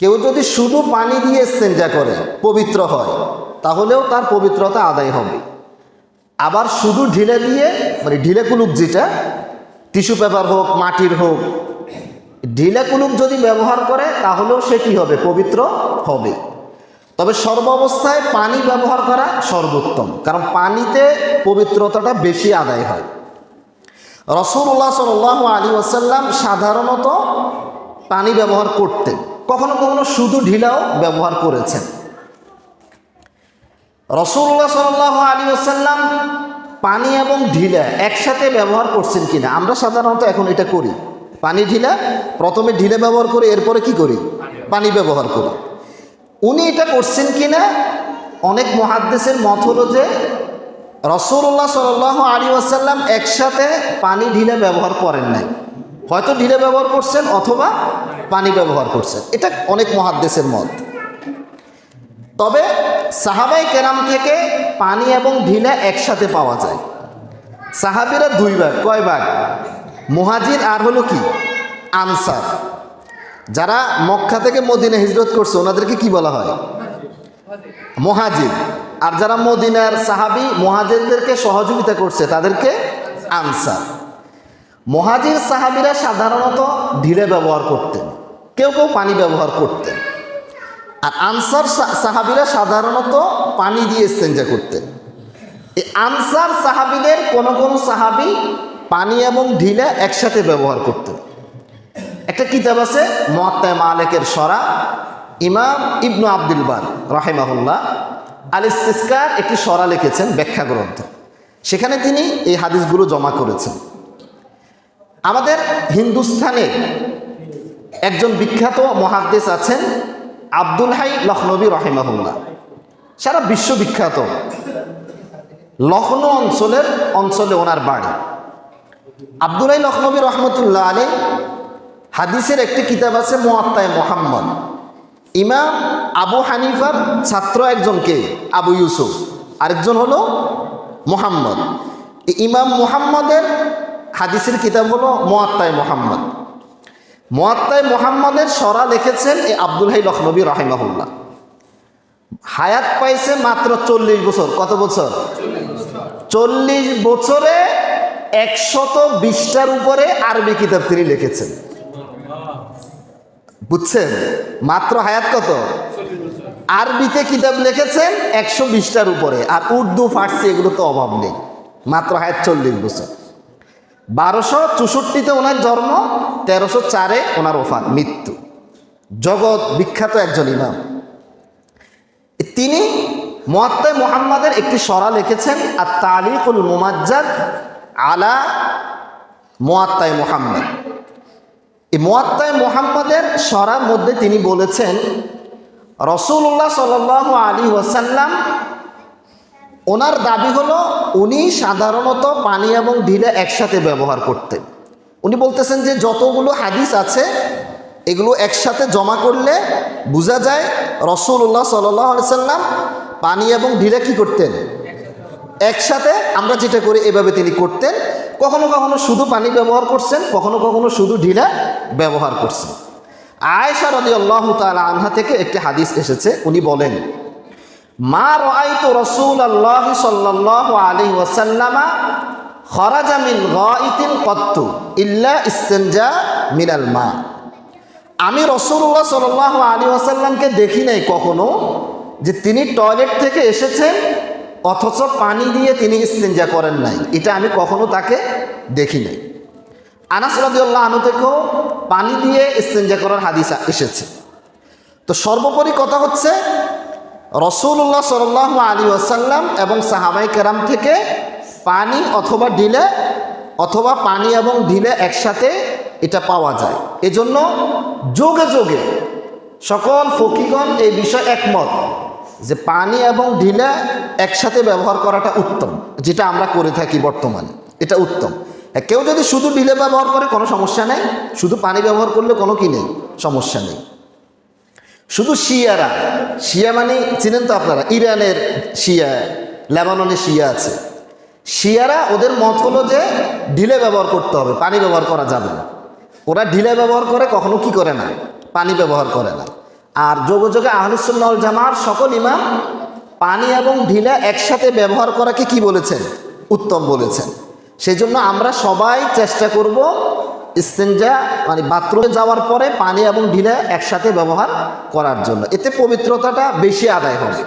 কেউ যদি শুধু পানি দিয়ে স্তেঞ্জা করে, পবিত্র হয়, তাহলেও তার পবিত্রতা আদায় হবে। আবার শুধু ঢিলে দিয়ে মানে ঢিলে কুলুপ যেটা, টিস্যু পেপার হোক, মাটির হোক, ঢিলে কুলুপ যদি ব্যবহার করে, তাহলেও সে কি হবে? পবিত্র হবে। তবে সর্বাবস্থায় পানি ব্যবহার করা সর্বোত্তম, কারণ পানিতে পবিত্রতাটা বেশি আদায় হয়। রসুল্লাহ সাল আলী ওসাল্লাম সাধারণত পানি ব্যবহার করতেন। কখনো কখনো শুধু ঢিলাও ব্যবহার করেছেন। রসুল্লাহ সাল আলী ওসাল্লাম পানি এবং ঢিলা একসাথে ব্যবহার করছেন কিনা? আমরা সাধারণত এখন এটা করি। পানি, ঢিলা, প্রথমে ঢিলে ব্যবহার করি, এরপরে কি করি? পানি ব্যবহার করি। উনি এটা করছেন কিনা? অনেক মহাদ্দেশের মত হলো যে রসুল্লাহ সাল আলী আসাল্লাম একসাথে পানি, ঢিলে ব্যবহার করেন নাই। হয়তো ঢিলে ব্যবহার করছেন অথবা পানি ব্যবহার করছেন। এটা অনেক মহাদ্দেশের মত। তবে সাহাবাই কেরাম থেকে পানি এবং ঢিলে একসাথে পাওয়া যায়। সাহাবিরা দুই ভাগ, কয় ভাগ? মুহাজির আর হলো কি? আনসার। যারা মক্কা থেকে মদিনা হিজরত করছে, ওনাদেরকে কি বলা হয়? মহাজির। আর যারা মদিনার সাহাবি, মহাজিরদেরকে সহযোগিতা করছে, তাদেরকে আনসার। মহাজির সাহাবিরা সাধারণত ঢিলে ব্যবহার করতেন। কেউ কেউ পানি ব্যবহার করতেন। আর আনসার সাহাবিরা সাধারণত পানি দিয়ে ইস্তেঞ্জা করতেন। এই আনসার সাহাবিদের কোনো কোনো সাহাবি পানি এবং ঢিলে একসাথে ব্যবহার করতেন। একটা কিতাব আছে মোয়াত্তা মালেকের সরা, ইমাম ইবনু আব্দুল বার, রাহেমাহুল্লাহ। আল ইস্তিস্কার একটি সরা লিখেছেন, ব্যাখ্যা গ্রন্থ। সেখানে তিনি এই হাদিসগুলো জমা করেছেন। আমাদের হিন্দুস্থানের একজন বিখ্যাত মহাদ্দেশ আছেন আব্দুল হাই লখনবী রহেমাহুল্লাহ। সারা বিশ্ব বিখ্যাত। লখনৌ অঞ্চলের অঞ্চলে ওনার বাড়ি। আব্দুলাই লখনবী রহমতুল্লাহ আলী হাদিসের একটি কিতাব আছে মোয়াত্তায় মোহাম্মদ। ইমাম আবু হানিফার ছাত্র একজনকে, আবু ইউসুফ। আরেকজন হলো মোহাম্মদ। ইমাম মোহাম্মদের হাদিসের কিতাব হলো মোয়াত্তায় মোহাম্মদ। মোয়াত্তায় মোহাম্মদের সরা লিখেছেন এই আব্দুল হাই লখনবী রাহিমাহুল্লাহ। হায়াত পাইছে মাত্র চল্লিশ বছর। কত বছর? চল্লিশ বছরে একশত বিশটার উপরে আরবি কিতাব তিনি লিখেছেন। বুঝছেন? মাত্র হায়াত কত? আরবিতে কিতাব লিখেছেন একশো বিশটার উপরে। আর উর্দু, ফার্সি এগুলো তো অভাব নেই। মাত্র হায়াত চল্লিশ বছর। বারোশো চৌষট্টিতে ওনার জন্ম, তেরোশো চারে ওনার ওফাত, মৃত্যু। জগৎ বিখ্যাত একজন ইমাম। তিনি মোয়াত্তায় মোহাম্মদের একটি সরা লিখেছেন আর তালিকুল মোমাজ্জাদ আলা মোয়াত্তায় মোহাম্মদ। এই মোয়াত্তায় মোহাম্মদের সরার মধ্যে তিনি বলেছেন রসুল্লাহ সাল আলী ওসাল্লাম ওনার দাবি হলো উনি সাধারণত পানি এবং ঢিলে একসাথে ব্যবহার করতেন। উনি বলতেছেন যে যতগুলো হাদিস আছে, এগুলো একসাথে জমা করলে বোঝা যায় রসুল্লাহ সাল্লাম পানি এবং ঢিলে কি করতেন? একসাথে আমরা যেটা করি এভাবে তিনি করতেন। কখনো কখনো শুধু পানি ব্যবহার করছেন, কখনো কখনো শুধু ঢিলা ব্যবহার করছেন। আয়েশা রদি আল্লাহ তালা আনহা থেকে একটি হাদিস এসেছে, উনি বলেন মা রাইতু রসুল আল্লাহ সাল্লাহ আলী ওয়াসাল্লামা খরাজা মিন গাইতিন কত্তু ইল্লা ইস্তেঞ্জা মিনাল মা। আমি রসুল্লাহ সাল আলী ওয়াসাল্লামকে দেখি নাই কখনো যে তিনি টয়লেট থেকে এসেছেন, অথচ পানি দিয়ে তিনি ইস্তেঞ্জা করেন নাই। এটা আমি কখনো তাকে দেখি নাই। আনাস রাদিউল্লাহ আনু থেকেও পানি দিয়ে ইস্তেঞ্জা করার হাদিস এসেছে। তো সর্বোপরি কথা হচ্ছে রসুল্লাহ সাল আলী ওয়াসাল্লাম এবং সাহাবাই কেরাম থেকে পানি অথবা ঢিলে অথবা পানি এবং ঢিলে একসাথে এটা পাওয়া যায়। এজন্য যোগে যোগে সকল ফকিগণ এই বিষয়ে একমত যে পানি এবং ঢিলে একসাথে ব্যবহার করাটা উত্তম, যেটা আমরা করে থাকি বর্তমানে। এটা উত্তম। কেউ যদি শুধু ঢিলে ব্যবহার করে কোনো সমস্যা নেই, শুধু পানি ব্যবহার করলে কোনো কি নেই? সমস্যা নেই। শুধু শিয়ারা, শিয়া মানে চিনেন তো আপনারা, ইরানের শিয়া, লেবাননের শিয়া আছে। শিয়ারা ওদের মত হলো যে ঢিলে ব্যবহার করতে হবে, পানি ব্যবহার করা যাবে না। ওরা ঢিলে ব্যবহার করে, কখনো কি করে না, পানি ব্যবহার করে না। আর যোগে যোগে আহলুসুল্লাহ জামার সকল ইমাম পানি এবং ঢিলা একসাথে ব্যবহার করাকে কি বলেছেন? উত্তম বলেছেন। সেই জন্য আমরা সবাই চেষ্টা করব ইস্তেঞ্জা মানে বাথরুমে যাওয়ার পরে পানি এবং ঢিলা একসাথে ব্যবহার করার জন্য। এতে পবিত্রতাটা বেশি আদায় হবে।